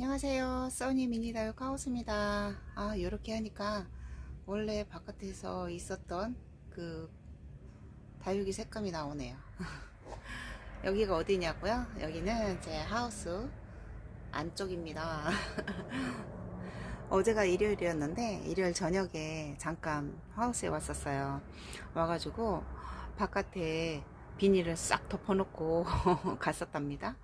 안녕하세요. 써니 미니 다육 하우스입니다. 아, 이렇게 하니까 원래 바깥에서 있었던 그 다육이 색감이 나오네요. 여기가 어디냐고요? 여기는 제 하우스 안쪽입니다. 어제가 일요일이었는데 일요일 저녁에 잠깐 하우스에 왔었어요. 와가지고 바깥에 비닐을 싹 덮어놓고 갔었답니다.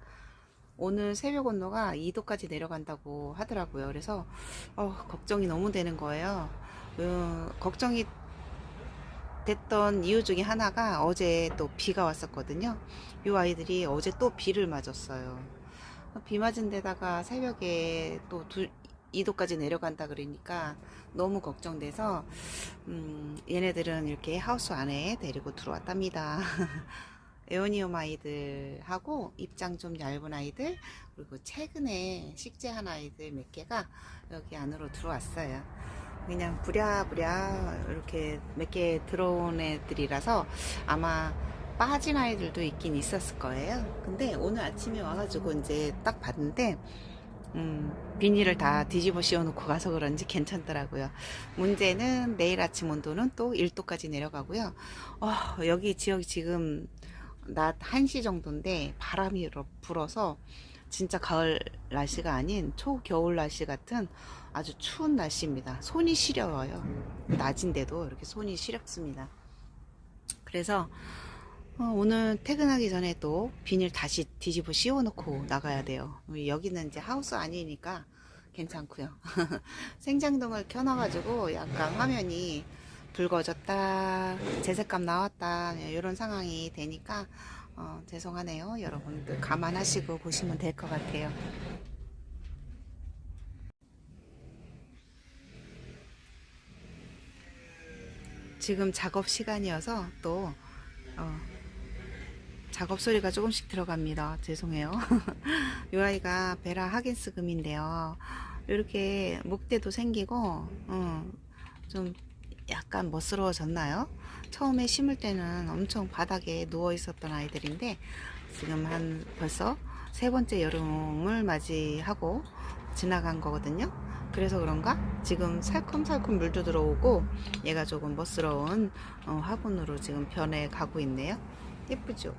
오늘 새벽 온도가 2도까지 내려간다고 하더라고요. 그래서 어, 걱정이 너무 되는 거예요. 어, 걱정이 됐던 이유 중에 하나가 어제 또 비가 왔었거든요. 이 아이들이 어제 또 비를 맞았어요. 비 맞은 데다가 새벽에 또 2도까지 내려간다 그러니까 너무 걱정돼서 음, 얘네들은 이렇게 하우스 안에 데리고 들어왔답니다. 에오니움 아이들하고 입장 좀 얇은 아이들 그리고 최근에 식재한 아이들 몇 개가 여기 안으로 들어왔어요. 그냥 부랴부랴 이렇게 몇 개 들어온 애들이라서 아마 빠진 아이들도 있긴 있었을 거예요. 근데 오늘 아침에 와가지고 이제 딱 봤는데 음, 비닐을 다 뒤집어 씌워놓고 가서 그런지 괜찮더라고요. 문제는 내일 아침 온도는 또 1도까지 내려가고요. 어, 여기 지역이 지금 낮 1시 정도인데 바람이 불어서 진짜 가을 날씨가 아닌 초겨울 날씨 같은 아주 추운 날씨입니다. 손이 시려워요. 낮인데도 이렇게 손이 시렵습니다. 그래서 어, 오늘 퇴근하기 전에 또 비닐 다시 뒤집어 씌워놓고 나가야 돼요. 여기는 이제 하우스 아니니까 괜찮고요. 생장등을 켜놔가지고 약간 화면이 붉어졌다, 재색감 나왔다 이런 상황이 되니까 어, 죄송하네요. 여러분들 감안하시고 보시면 될 것 같아요. 지금 작업 시간이어서 또 어, 작업 소리가 조금씩 들어갑니다. 죄송해요. 이 아이가 베라 하긴스 금인데요. 이렇게 목대도 생기고 어, 좀 약간 멋스러워졌나요? 처음에 심을 때는 엄청 바닥에 누워 있었던 아이들인데 지금 한 벌써 세 번째 여름을 맞이하고 지나간 거거든요. 그래서 그런가 지금 살컴살컴 물도 들어오고 얘가 조금 멋스러운 어, 화분으로 지금 변해 가고 있네요. 예쁘죠?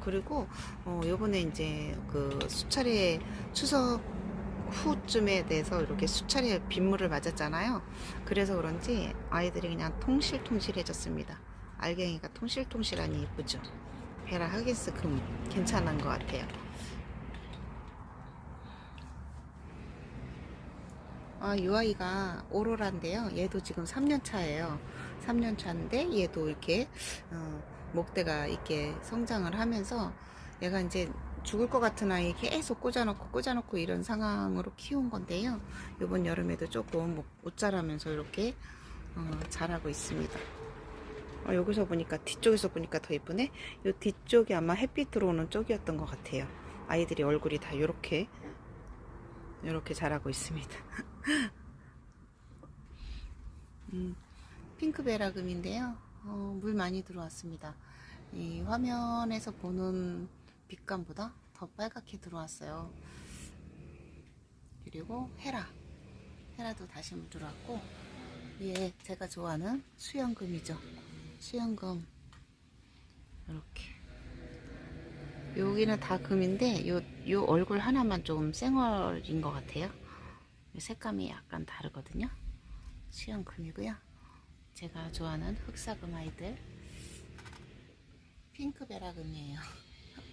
그리고 어, 요번에 이제 그 수차례 추석 후쯤에 대해서 이렇게 수차례 빗물을 맞았잖아요. 그래서 그런지 아이들이 그냥 통실통실해졌습니다. 알갱이가 통실통실하니 예쁘죠. 베라 하기스 금 괜찮은 것 같아요. 아, 이 아이가 오로라인데요. 얘도 지금 3년 차예요. 3년 차인데 얘도 이렇게 어, 목대가 이렇게 성장을 하면서 얘가 이제 죽을 것 같은 아이 계속 꽂아놓고 꽂아놓고 이런 상황으로 키운 건데요. 이번 여름에도 조금 못 자라면서 이렇게 어, 자라고 있습니다. 어, 여기서 보니까 뒤쪽에서 보니까 더 예쁘네. 이 뒤쪽이 아마 햇빛 들어오는 쪽이었던 것 같아요. 아이들이 얼굴이 다 이렇게 이렇게 자라고 있습니다. 음, 핑크베라금인데요. 어, 물 많이 들어왔습니다. 이 화면에서 보는 빛감보다 더 빨갛게 들어왔어요. 그리고 헤라. 헤라도 다시 물 들어왔고, 얘 제가 좋아하는 수영금이죠. 수영금. 이렇게. 여기는 다 금인데, 요, 요 얼굴 하나만 좀 쌩얼인 것 같아요. 색감이 약간 다르거든요. 수영금이고요. 제가 좋아하는 흑사금 아이들. 핑크베라금이에요.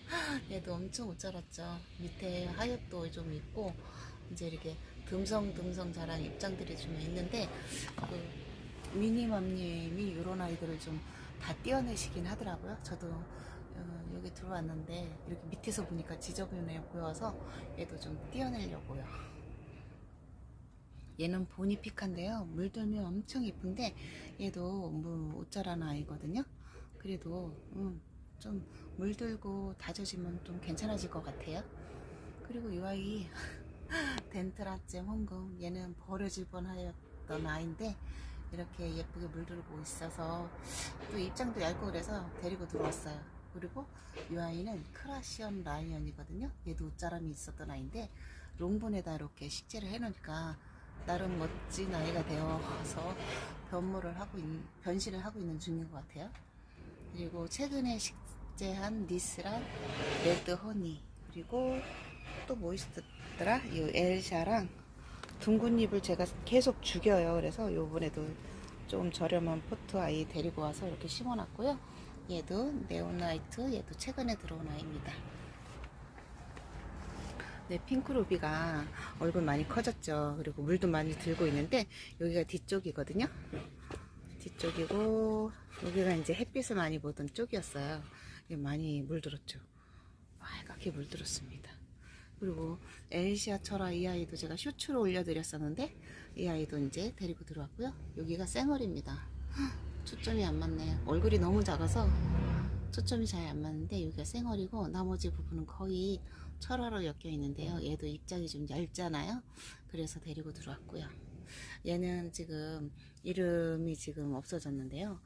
얘도 엄청 못 자랐죠. 밑에 하엽도 좀 있고 이제 이렇게 듬성듬성 자란 입장들이 좀 있는데 그 미니맘님이 이런 아이들을 좀 다 떼어내시긴 하더라고요. 저도 어, 여기 들어왔는데 이렇게 밑에서 보니까 지저분해 보여서 얘도 좀 떼어내려고요. 얘는 보니 픽한데요. 물들면 엄청 예쁜데 얘도 뭐못 자라는 아이거든요. 그래도 음, 좀 물들고 다져지면 좀 괜찮아질 것 같아요. 그리고 이 아이 덴트라잼 홍금 얘는 버려질 뻔하였던 아이인데 이렇게 예쁘게 물들고 있어서 또 입장도 얇고 그래서 데리고 들어왔어요. 그리고 이 아이는 크라시언 라이언이거든요. 얘도 옷자람이 있었던 아이인데 롱분에다 이렇게 식재를 해놓으니까 나름 멋진 아이가 되어서 변모를 하고 있, 변신을 하고 있는 중인 것 같아요. 그리고 최근에 식 재한 니스랑 레드 허니 그리고 또 뭐 있었더라? 이 엘샤랑 둥근잎을 제가 계속 죽여요. 그래서 요번에도 좀 저렴한 포트 아이 데리고 와서 이렇게 심어놨고요. 얘도 네온라이트, 얘도 최근에 들어온 아이입니다. 네, 핑크루비가 얼굴 많이 커졌죠. 그리고 물도 많이 들고 있는데 여기가 뒤쪽이거든요. 뒤쪽이고 여기가 이제 햇빛을 많이 보던 쪽이었어요. 많이 물들었죠. 빨갛게 물들었습니다. 그리고 엘시아 철아 이 아이도 제가 쇼츠로 올려드렸었는데 이 아이도 이제 데리고 들어왔고요. 여기가 쌩얼입니다. 초점이 안 맞네요. 얼굴이 너무 작아서 초점이 잘 안 맞는데 여기가 쌩얼이고 나머지 부분은 거의 철화로 엮여 있는데요. 얘도 입장이 좀 얇잖아요. 그래서 데리고 들어왔고요. 얘는 지금 이름이 지금 없어졌는데요.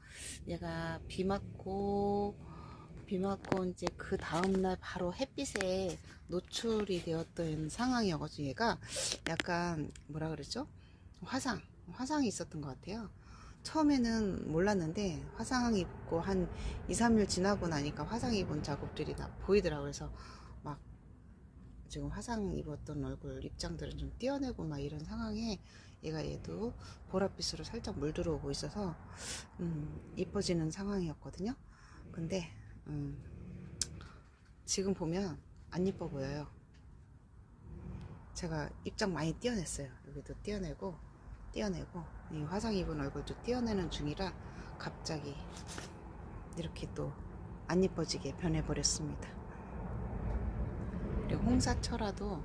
얘가 비 맞고 비 맞고 이제 그 다음날 바로 햇빛에 노출이 되었던 상황이어가지고 얘가 약간 뭐라 그랬죠? 화상 화상이 있었던 것 같아요. 처음에는 몰랐는데 화상 입고 한 2, 3일 지나고 나니까 화상 입은 자국들이 다 보이더라고요. 그래서 막 지금 화상 입었던 얼굴 입장들은 좀 띄어내고 막 이런 상황에 얘가 얘도 보랏빛으로 살짝 물들어오고 있어서 음, 이뻐지는 상황이었거든요. 근데 음, 지금 보면 안 이뻐 보여요. 제가 입장 많이 띄어냈어요. 여기도 띄어내고 띄어내고 이 화상 입은 얼굴도 띄어내는 중이라 갑자기 이렇게 또 안 이뻐지게 변해버렸습니다. 그리고 홍사철화도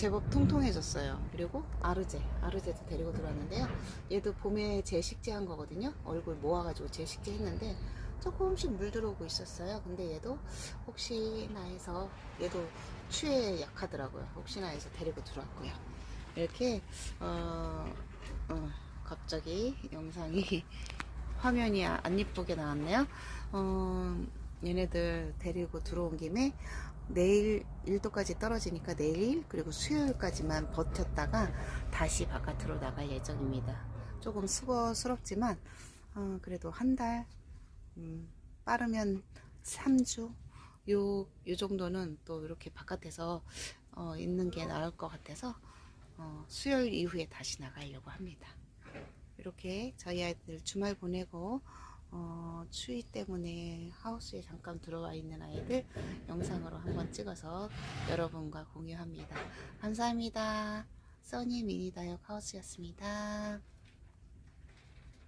제법 통통해졌어요. 그리고 아르제, 아르제도 데리고 들어왔는데요. 얘도 봄에 재식재한 거거든요. 얼굴 모아가지고 재식재 했는데 조금씩 물 들어오고 있었어요. 근데 얘도 혹시나 해서 얘도 추위에 약하더라고요. 혹시나 해서 데리고 들어왔고요. 이렇게 어, 어, 갑자기 영상이 화면이 안 이쁘게 나왔네요. 어, 얘네들 데리고 들어온 김에 내일 1도까지 떨어지니까 내일 그리고 수요일까지만 버텼다가 다시 바깥으로 나갈 예정입니다. 조금 수고스럽지만 어, 그래도 한 달, 음, 빠르면 3주 요, 요 정도는 또 이렇게 바깥에서 어, 있는 게 나을 것 같아서 어, 수요일 이후에 다시 나가려고 합니다. 이렇게 저희 아이들 주말 보내고 어, 추위 때문에 하우스에 잠깐 들어와 있는 아이들 영상으로 한번 찍어서 여러분과 공유합니다. 감사합니다. 써니 미니 다육 하우스였습니다.